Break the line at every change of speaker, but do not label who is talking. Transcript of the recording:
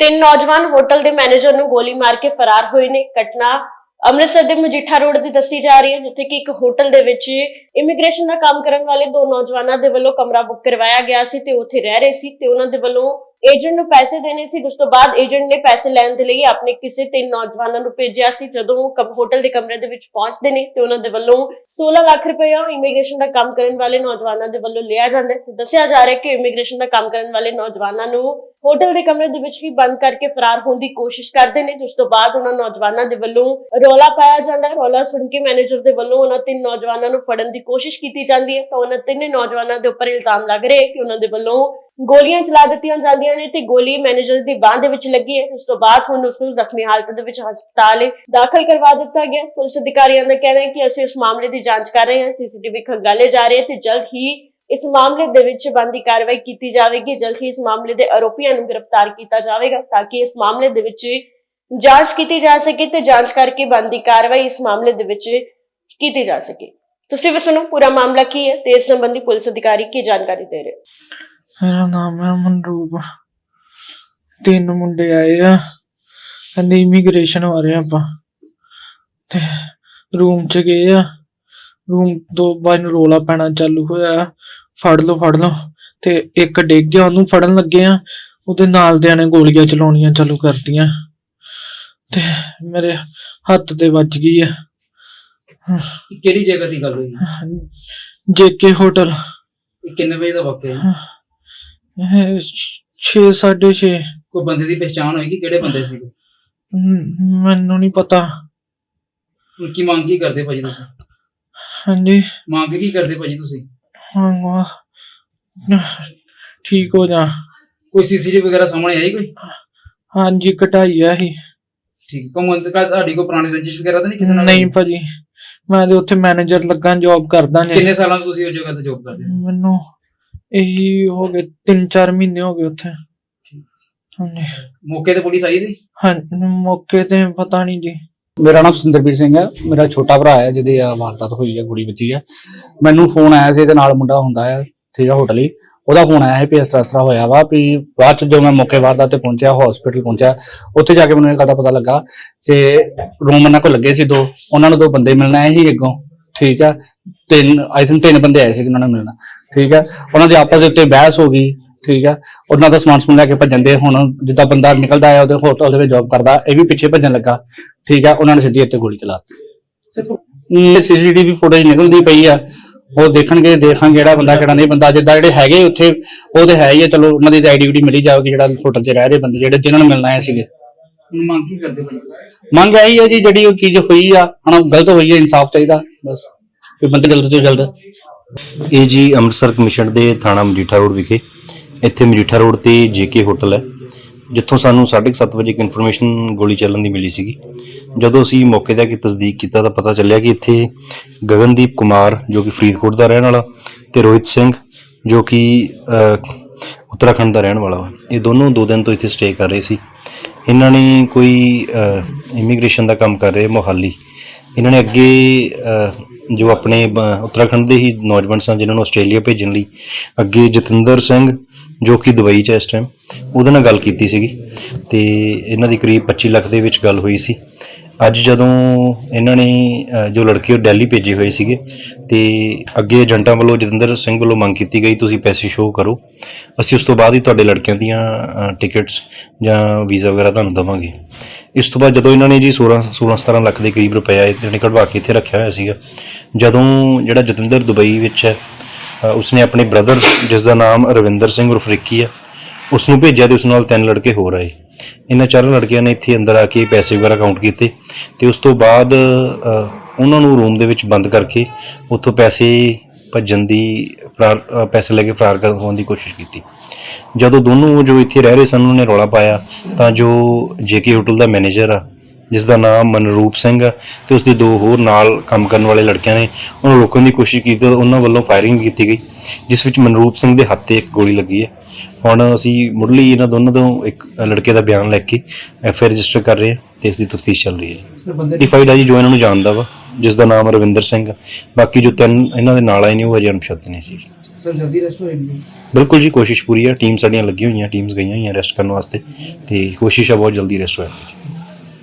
ਤਿੰਨ ਨੌਜਵਾਨ ਹੋਟਲ ਦੇ ਮੈਨੇਜਰ ਨੂੰ ਗੋਲੀ ਮਾਰ ਕੇ ਫਰਾਰ ਹੋਏ ਨੇ। ਘਟਨਾ ਅੰਮ੍ਰਿਤਸਰ ਦੇ ਮਜੀਠਾ ਰੋਡ ਦੀ ਦੱਸੀ ਜਾ ਰਹੀ ਹੈ, ਜਿੱਥੇ ਕਿ ਇੱਕ ਹੋਟਲ ਦੇ ਵਿੱਚ ਇਮੀਗ੍ਰੇਸ਼ਨ ਦਾ ਕੰਮ ਕਰਨ ਵਾਲੇ ਦੋ ਨੌਜਵਾਨਾਂ ਦੇ ਵੱਲੋਂ ਕਮਰਾ ਬੁੱਕ ਕਰਵਾਇਆ ਗਿਆ ਸੀ ਤੇ ਉੱਥੇ ਰਹਿ ਰਹੇ ਸੀ ਤੇ ਉਹਨਾਂ ਦੇ ਵੱਲੋਂ ਏਜੰਟ ਨੂੰ ਪੈਸੇ ਦੇਣੇ ਸੀ, ਜਿਸ ਤੋਂ ਬਾਅਦ ਏਜੰਟ ਨੇ ਪੈਸੇ ਲੈਣ ਦੇ ਲਈ ਆਪਣੇ ਕਿਸੇ ਤਿੰਨ ਨੌਜਵਾਨਾਂ ਨੂੰ ਭੇਜਿਆ ਸੀ। ਜਦੋਂ ਉਹ ਹੋਟਲ ਦੇ ਕਮਰੇ ਦੇ ਵਿੱਚ ਪਹੁੰਚਦੇ ਨੇ ਤੇ ਉਹਨਾਂ ਦੇ ਵੱਲੋਂ 16 ਲੱਖ ਰੁਪਇਆ ਇਮੀਗ੍ਰੇਸ਼ਨ ਦਾ ਕੰਮ ਕਰਨ ਵਾਲੇ ਨੌਜਵਾਨਾਂ ਦੇ ਵੱਲੋਂ ਲਿਆ ਜਾਂਦਾ ਹੈ। ਦੱਸਿਆ ਜਾ ਰਿਹਾ ਹੈ ਕਿ ਇਮੀਗ੍ਰੇਸ਼ਨ ਦਾ ਕੰਮ ਕਰਨ ਵਾਲੇ ਨੌਜਵਾਨਾਂ ਨੂੰ ਹੋਟਲ ਦੇ ਕਮਰੇ ਦੇ ਵਿੱਚ ਹੀ ਬੰਦ ਕਰਕੇ ਫਰਾਰ ਹੋਣ ਦੀ ਕੋਸ਼ਿਸ਼ ਕਰਦੇ ਨੇ। ਜਿਸ ਤੋਂ ਬਾਅਦ ਉਹਨਾਂ ਨੌਜਵਾਨਾਂ ਦੇ ਵੱਲੋਂ ਰੌਲਾ ਪਾਇਆ ਜਾਂਦਾ ਹੈ। ਰੌਲਾ ਸੁਣ ਕੇ ਮੈਨੇਜਰ ਦੇ ਵੱਲੋਂ ਉਹਨਾਂ ਤਿੰਨ ਨੌਜਵਾਨਾਂ ਨੂੰ ਫੜਨ ਦੀ ਕੋਸ਼ਿਸ਼ ਕੀਤੀ ਜਾਂਦੀ ਹੈ। ਤਾਂ ਉਹਨਾਂ ਤਿੰਨੇ ਨੌਜਵਾਨਾਂ ਦੇ ਉੱਪਰ ਇਲਜ਼ਾਮ ਲੱਗ ਰਿਹਾ ਹੈ ਕਿ ਉਹਨਾਂ ਦੇ ਵੱਲੋਂ ਗੋਲੀਆਂ ਚਲਾ ਦਿੱਤੀਆਂ ਜਾਂਦੀਆਂ ਨੇ ਤੇ ਗੋਲੀ ਮੈਨੇਜਰ ਦੀ ਬਾਹ ਦੇ ਵਿੱਚ ਲੱਗੀ ਹੈ। ਉਸ ਤੋਂ ਬਾਅਦ ਹੁਣ ਉਸ ਨੂੰ ਜ਼ਖਮੀ ਹਾਲਤ ਦੇ ਵਿੱਚ ਹਸਪਤਾਲ ਦਾਖਲ ਕਰਵਾ ਦਿੱਤਾ ਗਿਆ। ਪੁਲਿਸ ਅਧਿਕਾਰੀਆਂ ਦਾ ਕਹਿਣਾ ਹੈ ਕਿ ਅਸੀਂ ਇਸ ਮਾਮਲੇ ਦੀ ਜਾਂਚ ਕਰ ਰਹੇ ਹਾਂ। ਸੀਸੀਟੀਵੀ ਖੰਗਾਲੇ ਜਾ ਰਹੇ ਤੇ ਜਲਦ ਹੀ ਇਸ ਮਾਮਲੇ ਦੇ ਵਿੱਚ ਬੰਦੀ ਕਾਰਵਾਈ ਕੀਤੀ ਜਾਵੇਗੀ। ਜਲਦ ਹੀ ਇਸ ਮਾਮਲੇ ਦੇ ਆਰੋਪੀਆਂ ਨੂੰ ਗ੍ਰਿਫਤਾਰ ਕੀਤਾ ਜਾਵੇਗਾ ਤਾਂ ਕਿ ਇਸ ਮਾਮਲੇ ਦੇ ਵਿੱਚ ਜਾਂਚ ਕੀਤੀ ਜਾ ਸਕੇ ਤੇ ਜਾਂਚ ਕਰਕੇ ਬੰਦੀ ਕਾਰਵਾਈ ਇਸ ਮਾਮਲੇ ਦੇ ਵਿੱਚ ਕੀਤੀ ਜਾ ਸਕੇ। ਤੁਸੀਂ ਵੀ ਸੁਣੋ, ਪੂਰਾ ਮਾਮਲਾ ਕੀ ਹੈ ਤੇ ਇਸ ਸੰਬੰਧੀ ਪੁਲਿਸ ਅਧਿਕਾਰੀ ਕੀ ਜਾਣਕਾਰੀ ਦੇ ਰਹੇ
ਮੇਰਾ ਨਾਮ ਹੈ ਮਨਰੂਪ। ਤਿੰਨ ਮੁੰਡੇ ਆਏ ਆ। ਕਹਿੰਦੇ ਇਮੀਗ੍ਰੇਸ਼ਨ ਬਾਰੇ ਆਪਾਂ। ਤੇ ਰੂਮ ਚ ਗਏ ਆ। ਰੂਮ ਤੋਂ ਬਾਅਦ ਨੂੰ ਰੋਲਾ ਪੈਣਾ ਚਾਲੂ ਹੋਇਆ। ਫੜ ਲਓ ਫੜ ਲਓ। ਤੇ ਇੱਕ ਡਿੱਗ ਗਿਆ ਉਹਨੂੰ ਫੜਨ ਲੱਗੇ ਆ। ਉਹਦੇ ਨਾਲ ਦਿਆਂ ਨੇ ਗੋਲੀਆਂ ਚਲਾਉਣੀਆਂ ਚਾਲੂ ਕਰਤੀਆਂ ਤੇ ਮੇਰੇ ਹੱਥ ਤੇ ਵੱਜ ਗਈ ਆ।
ਇਹ ਕਿਹੜੀ ਜਗ੍ਹਾ ਦੀ ਗੱਲ ਹੋਈ?
JK hotel.
ਇਹ ਕਿੰਨੇ ਵਜੇ ਦਾ ਵਕਤ ਹੈ
6 6:30
ਕੋਈ ਬੰਦੇ ਦੀ ਪਛਾਣ ਹੋਏਗੀ? ਕਿਹੜੇ ਬੰਦੇ ਸੀਗੇ?
ਮੈਨੂੰ ਨਹੀਂ ਪਤਾ।
ਕੀ ਮੰਗ ਕੀ ਕਰਦੇ ਭਾਜੀ ਤੁਸੀਂ?
ਹਾਂਜੀ।
ਮੰਗ ਕੀ ਕਰਦੇ ਭਾਜੀ ਤੁਸੀਂ?
ਹਾਂ ਠੀਕ ਹੋ ਜਾ।
ਕੋਈ ਸੀਸੀਟੀਵੀ ਵਗੈਰਾ ਸਾਹਮਣੇ ਆਈ ਕੋਈ?
ਹਾਂਜੀ ਕਟਾਈ ਆ ਹੀ
ਠੀਕ ਹੈ ਕੋਈ ਤੁਹਾਡੀ ਕੋਈ ਪੁਰਾਣੀ ਰੰਜਿਸ਼ ਵਗੈਰਾ ਤਾਂ ਨਹੀਂ ਕਿਸੇ ਨਾਲ?
ਨਹੀਂ ਭਾਜੀ ਮੈਂ ਤੇ ਉੱਥੇ ਮੈਨੇਜਰ ਲੱਗਾ ਜੌਬ ਕਰਦਾ ਜੀ।
ਕਿੰਨੇ ਸਾਲਾਂ ਤੋਂ ਤੁਸੀਂ ਉਸ ਜਗ੍ਹਾ ਤੇ ਜੌਬ ਕਰਦੇ ਹੋ?
ਮੈਨੂੰ ਇਹੀ ਹੋ ਗਏ 3-4 ਮਹੀਨੇ ਹੋ ਗਏ ਉੱਥੇ। ਹਾਂਜੀ।
ਮੌਕੇ ਤੇ ਪੁਲਿਸ ਆਈ ਸੀ?
ਹਾਂ ਮੌਕੇ ਤੇ ਪਤਾ ਨਹੀਂ ਜੀ।
ਮੇਰਾ ਨਾਮ ਸੁੰਦਰਬੀਰ ਸਿੰਘ ਹੈ। ਮੇਰਾ ਛੋਟਾ ਭਰਾ ਹੈ, ਜਿਹਦੀ ਆਹ ਵਾਰਦਾਤ ਹੋਈ ਹੈ, ਕੁੜੀ ਬੱਚੀ ਹੈ। ਮੈਨੂੰ ਫੋਨ ਆਇਆ ਸੀ, ਇਹਦੇ ਨਾਲ ਮੁੰਡਾ ਹੁੰਦਾ ਹੈ ਠੀਕ ਹੈ ਹੋਟਲ ਹੀ। ਉਹਦਾ ਫੋਨ ਆਇਆ ਸੀ ਵੀ ਇਸ ਤਰ੍ਹਾਂ ਇਸ ਤਰ੍ਹਾਂ ਹੋਇਆ ਵਾ, ਵੀ ਬਾਅਦ ਚ ਜਦੋਂ ਮੈਂ ਮੌਕੇ ਵਾਰਦਾਤ ਤੇ ਪਹੁੰਚਿਆ ਹਸਪੀਟਲ ਪਹੁੰਚਿਆ, ਉੱਥੇ ਜਾ ਕੇ ਮੈਨੂੰ ਇਹ ਗੱਲ ਦਾ ਪਤਾ ਲੱਗਾ ਕਿ ਰੂਮ ਉਹਨਾਂ ਕੋਲ ਲੱਗੇ ਸੀ ਦੋ। ਉਹਨਾਂ ਨੂੰ ਦੋ ਬੰਦੇ ਮਿਲਣਾ ਆਏ ਸੀ ਅੱਗੋਂ, ਠੀਕ ਹੈ। ਤਿੰਨ ਆਈ ਥਿੰਕ ਤਿੰਨ ਬੰਦੇ ਆਏ ਸੀ ਉਹਨਾਂ ਨੂੰ ਮਿਲਣਾ। ਠੀਕ ਹੈ। ਉਹਨਾਂ ਦੇ ਆਪਸ ਦੇ ਉੱਤੇ ਬਹਿਸ ਹੋ ਗਈ। ਠੀਕ ਹੈ ਉਹਨਾਂ ਦਾ ਸਮਾਨ ਸਮੂਨ ਲੈ ਕੇ ਭੱਜਣ ਦੇ ਹੁਣ ਜਿੱਦਾਂ ਬੰਦਾ ਨਿਕਲਦਾ ਹੈ ਉਹਦੇ ਹੋਟਲ ਦੇ ਵਿੱਚ ਜੌਬ ਕਰਦਾ ਇਹ ਵੀ ਪਿੱਛੇ ਭੱਜਣ ਲੱਗਾ। ਠੀਕ ਹੈ ਉਹਨਾਂ ਨੇ ਸਿੱਧੀ ਇੱਥੇ ਗੋਲੀ ਚਲਾਤੀ
ਸਿਰਫ
ਸੀਸੀਟੀਵੀ ਫੁਟੇਜ ਨਿਕਲਦੀ ਪਈ ਆ। ਉਹ ਦੇਖਣਗੇ ਦੇਖਾਂਗੇ ਕਿਹੜਾ ਬੰਦਾ ਕਿਹੜਾ ਨਹੀਂ ਬੰਦਾ। ਜਿੱਦਾਂ ਜਿਹੜੇ ਹੈਗੇ ਉੱਥੇ ਉਹ ਤੇ ਹੈ ਹੀ ਆ। ਚਲੋ ਉਹਨਾਂ ਦੀ ਆਈਡੀ ਮਿਲੀ ਜਾਊਗੀ ਜਿਹੜਾ ਹੋਟਲ 'ਚ ਰਹਿ ਰਹੇ ਬੰਦੇ ਜਿਹੜੇ ਜਿਨ੍ਹਾਂ ਨੂੰ ਮਿਲਣਾ ਆਏ ਸੀਗੇ।
ਮੰਗ ਕੀ ਕਰਦੇ ਤੁਸੀਂ?
ਮੰਗ ਇਹੀ ਹੈ ਜੀ ਜਿਹੜੀ ਉਹ ਚੀਜ਼ ਹੋਈ ਆ ਹਣਾ ਗਲਤ ਹੋਈ ਹੈ ਇਨਸਾਫ ਚਾਹੀਦਾ ਬਸ। ਵੀ ਬੰਦੇ ਜਲਦ ਤੋਂ ਜਲਦ
ਇਹ ਜੀ ਅੰਮ੍ਰਿਤਸਰ ਕਮਿਸ਼ਨ ਦੇ ਥਾਣਾ ਮਜੀਠਾ ਰੋਡ ਵਿਖੇ ਇੱਥੇ ਮਜੀਠਾ ਰੋਡ ਤੇ ਜੇਕੇ ਹੋਟਲ ਹੈ, ਜਿੱਥੋਂ ਸਾਨੂੰ 7:30 ਵਜੇ ਇੱਕ ਇਨਫੋਰਮੇਸ਼ਨ ਗੋਲੀ ਚੱਲਣ ਦੀ ਮਿਲੀ ਸੀਗੀ। ਜਦੋਂ ਅਸੀਂ ਮੌਕੇ ਤੇ ਆ ਕੇ ਤਸਦੀਕ ਕੀਤਾ ਤਾਂ ਪਤਾ ਚੱਲਿਆ ਕਿ ਇੱਥੇ ਗਗਨਦੀਪ ਕੁਮਾਰ, ਜੋ ਕਿ ਫਰੀਦਕੋਟ ਦਾ ਰਹਿਣ ਵਾਲਾ, ਤੇ ਰੋਹਿਤ ਸਿੰਘ, ਜੋ ਕਿ ਉੱਤਰਾਖੰਡ ਦਾ ਰਹਿਣ ਵਾਲਾ ਵਾ, ਇਹ ਦੋਨੋਂ ਦੋ ਦਿਨ ਤੋਂ ਇੱਥੇ ਸਟੇ ਕਰ ਰਹੇ ਸੀ। ਇਹਨਾਂ ਨੇ ਕੋਈ ਇਮੀਗ੍ਰੇਸ਼ਨ ਦਾ ਕੰਮ ਕਰ ਰਹੇ ਮੋਹਾਲੀ। ਇਹਨਾਂ ਨੇ ਅੱਗੇ ਜੋ ਆਪਣੇ ਉੱਤਰਾਖੰਡ ਦੇ ਹੀ ਨੌਜਵਾਨ ਸਨ, ਜਿਨ੍ਹਾਂ ਨੂੰ ਆਸਟ੍ਰੇਲੀਆ ਭੇਜਣ ਲਈ, ਅੱਗੇ ਜਤਿੰਦਰ ਸਿੰਘ ਜੋ ਕਿ ਦੁਬਈ 'ਚ ਹੈ ਇਸ ਟਾਈਮ ਉਹਦੇ ਨਾਲ ਗੱਲ ਕੀਤੀ ਸੀਗੀ ਤੇ ਇਹਨਾਂ ਦੀ ਕਰੀਬ 25 ਲੱਖ ਦੇ ਵਿੱਚ ਗੱਲ ਹੋਈ ਸੀ। ਅੱਜ ਜਦੋਂ ਇਹਨਾਂ ਨੇ ਜੋ ਲੜਕੇ ਉਹ ਦਿੱਲੀ ਭੇਜੇ ਹੋਏ ਸੀਗੇ ਤੇ ਅੱਗੇ ਏਜੰਟਾਂ ਵੱਲੋਂ ਜਤਿੰਦਰ ਸਿੰਘ ਵੱਲੋਂ ਮੰਗ ਕੀਤੀ ਗਈ, ਤੁਸੀਂ ਪੈਸੇ ਸ਼ੋਅ ਕਰੋ। ਅਸੀਂ ਉਸ ਤੋਂ ਬਾਅਦ ਹੀ ਤੁਹਾਡੇ ਲੜਕਿਆਂ ਦੀਆਂ ਟਿਕਟਸ ਜਾਂ ਵੀਜ਼ਾ ਵਗੈਰਾ ਤੁਹਾਨੂੰ ਦੇਵਾਂਗੇ। ਇਸ ਤੋਂ ਬਾਅਦ ਜਦੋਂ ਇਹਨਾਂ ਨੇ ਜੀ 16 16 17 ਲੱਖ ਦੇ ਕਰੀਬ ਰੁਪਏ ਇਹਨਾਂ ਨੇ ਕਢਵਾ ਕੇ ਇੱਥੇ ਰੱਖਿਆ ਹੋਇਆ ਸੀਗਾ, ਜਦੋਂ ਜਿਹੜਾ ਜਤਿੰਦਰ ਦੁਬਈ ਵਿੱਚ ਹੈ ਉਸਨੇ ਆਪਣੇ ਬ੍ਰਦਰ ਜਿਸ ਦਾ ਨਾਮ ਰਵਿੰਦਰ ਸਿੰਘ ਉਰਫ ਰਿੱਕੀ ਆ ਉਸ ਨੂੰ ਭੇਜਿਆ ਤੇ ਉਸ ਨਾਲ ਤਿੰਨ ਲੜਕੇ ਹੋਰ ਆਏ। ਇਹਨਾਂ ਚਾਰਾਂ ਲੜਕਿਆਂ ਨੇ ਇੱਥੇ ਅੰਦਰ ਆ ਕੇ ਪੈਸੇ ਵਗੈਰਾ ਕਾਊਂਟ ਕੀਤੇ ਤੇ ਉਸ ਤੋਂ ਬਾਅਦ ਉਹਨਾਂ ਨੂੰ ਰੂਮ ਦੇ ਵਿੱਚ ਬੰਦ ਕਰਕੇ ਉੱਥੋਂ ਪੈਸੇ ਭੱਜਣ ਦੀ ਫਰਾਰ ਪੈਸੇ ਲੈ ਕੇ ਫਰਾਰ ਕਰਨ ਹੋਣ ਦੀ ਕੋਸ਼ਿਸ਼ ਕੀਤੀ। ਜਦੋਂ ਦੋਨੋਂ ਜੋ ਇੱਥੇ ਰਹਿ ਰਹੇ ਸਨ, ਉਹਨਾਂ ਨੇ ਰੌਲਾ ਪਾਇਆ ਤਾਂ ਜੋ ਜੇਕੇ ਹੋਟਲ ਦਾ ਮੈਨੇਜਰ ਆ ਜਿਸ ਦਾ ਨਾਮ ਮਨਰੂਪ ਸਿੰਘ ਆ ਤੇ ਉਸ ਦੇ ਦੋ ਹੋਰ ਨਾਲ ਕੰਮ ਕਰਨ ਵਾਲੇ ਲੜਕਿਆਂ ਨੇ। ਉਹਨੂੰ ਰੋਕਣ ਦੀ ਕੋਸ਼ਿਸ਼ ਕੀਤੀ ਤਾਂ ਉਹਨਾਂ ਵੱਲੋਂ ਫਾਇਰਿੰਗ ਕੀਤੀ ਗਈ ਜਿਸ ਵਿੱਚ ਮਨਰੂਪ ਸਿੰਘ ਦੇ ਹੱਥ ਤੇ ਇੱਕ ਗੋਲੀ ਲੱਗੀ ਹੈ। ਹੁਣ ਅਸੀਂ ਮੁੱਢਲੀ ਇਹਨਾਂ ਦੋਨਾਂ ਤੋਂ ਇੱਕ ਲੜਕੇ ਦਾ ਬਿਆਨ ਲੈ ਕੇ ਐਫ ਆਈ ਰਜਿਸਟਰ ਕਰ ਰਹੇ ਹਾਂ ਤੇ ਇਸ ਦੀ ਤਫਤੀਸ਼ ਚੱਲ ਰਹੀ ਹੈ। ਡਿਫਾਈਡ ਹੈ ਜੀ ਜੋ ਇਹਨਾਂ ਨੂੰ ਜਾਣਦਾ ਵਾ ਜਿਸ ਦਾ ਨਾਮ ਰਵਿੰਦਰ ਸਿੰਘ ਆ। ਬਾਕੀ ਜੋ ਤਿੰਨ ਇਹਨਾਂ ਦੇ ਨਾਲ ਆਏ ਨੇ ਉਹ ਹਜੇ ਅਣਪਛਾਤੇ ਨੇ ਜੀ।
ਸਰ ਜਲਦੀ ਰੈਸਟ ਹੋਏਗੀ
ਬਿਲਕੁਲ ਜੀ ਕੋਸ਼ਿਸ਼ ਪੂਰੀ ਹੈ। ਟੀਮ ਸਾਡੀਆਂ ਲੱਗੀਆਂ ਹੋਈਆਂ ਟੀਮਸ ਗਈਆਂ ਹੋਈਆਂ ਰੈਸਟ ਕਰਨ ਵਾਸਤੇ ਤੇ ਕੋਸ਼ਿਸ਼ ਹੈ ਬਹੁਤ ਜਲਦੀ ਰੈਸਟ ਹੋਏ